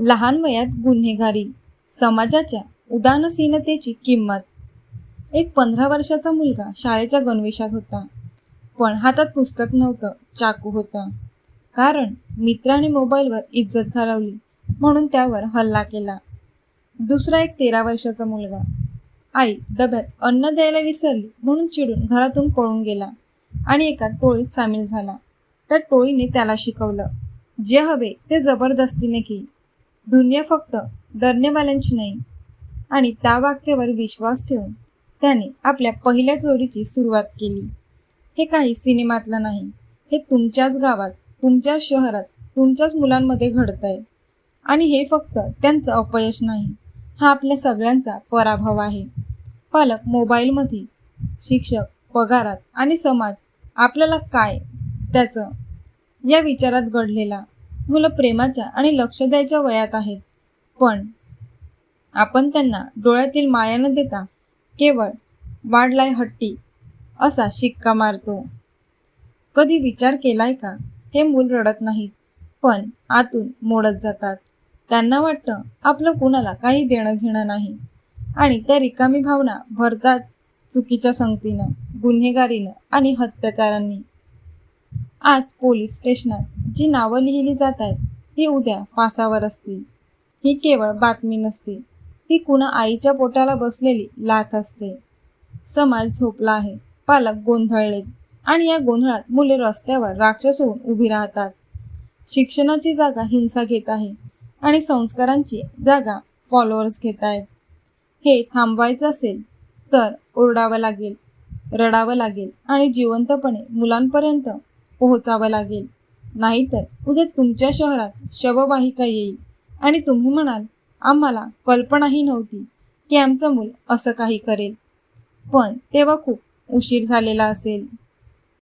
लहान वयात गुन्हेगारी समाजाच्या उदासीनतेची किंमत. एक पंधरा वर्षाचा मुलगा शाळेच्या गणवेशात होता. पण हातात पुस्तक नव्हतं चाकू होता. कारण मित्राने मोबाईलवर इज्जत घालवली म्हणून त्यावर हल्ला केला. दुसरा एक तेरा वर्षाचा मुलगा. आई डब्यात अन्न द्यायला विसरली म्हणून चिडून घरातून पळून गेला आणि एका टोळीत सामील झाला. त्या टोळीने त्याला शिकवलं जे हवे ते जबरदस्तीने की. दुनिया फक्त डरनेवाल्यांची नाही आणि त्या वाक्यावर विश्वास ठेवून त्याने आपल्या पहिल्या चोरीची सुरुवात केली. हे काही सिनेमातलं नाही हे तुमच्याच गावात तुमच्याच शहरात तुमच्याच मुलांमध्ये घडत आहे आणि हे फक्त त्यांचं अपयश नाही हा आपल्या सगळ्यांचा पराभव आहे. पालक मोबाईलमध्ये शिक्षक पगारात आणि समाज आपल्याला काय त्याचं या विचारात घडलेला मुलं प्रेमाच्या आणि लक्ष द्यायच्या वयात आहेत. पण आपण त्यांना डोळ्यातील माया न देता केवळ वाढलाय हट्टी असा शिक्का मारतो. कधी विचार केलाय का हे मूल रडत नाहीत पण आतून मोडत जातात. त्यांना वाटतं आपलं कुणाला काही देणं घेणं नाही. आणि त्या रिकामी भावना भरतात चुकीच्या संगतीनं गुन्हेगारीनं आणि हत्याचारांनी आज पोलीस स्टेशनात जी नावं लिहिली जात आहेत ती उद्या फासावर असतील. ही केवळ बातमी नसते. ती कुणा आईच्या पोटाला बसलेली लाथ असते. समाज झोपला आहे. पालक गोंधळलेत आणि या गोंधळात मुले रस्त्यावर राक्षस होऊन उभी राहतात. शिक्षणाची जागा हिंसा घेत आहे आणि संस्कारांची जागा फॉलोअर्स घेत आहेत. हे थांबवायचं असेल तर ओरडावं लागेल रडावं लागेल आणि जिवंतपणे मुलांपर्यंत पोहोचावं लागेल. नाहीतर उद्या तुमच्या शहरात शववाहिका येईल. आणि तुम्ही म्हणाल आम्हाला कल्पनाही नव्हती की आमचं मूल असं काही करेल. पण तेव्हा खूप उशीर झालेला असेल.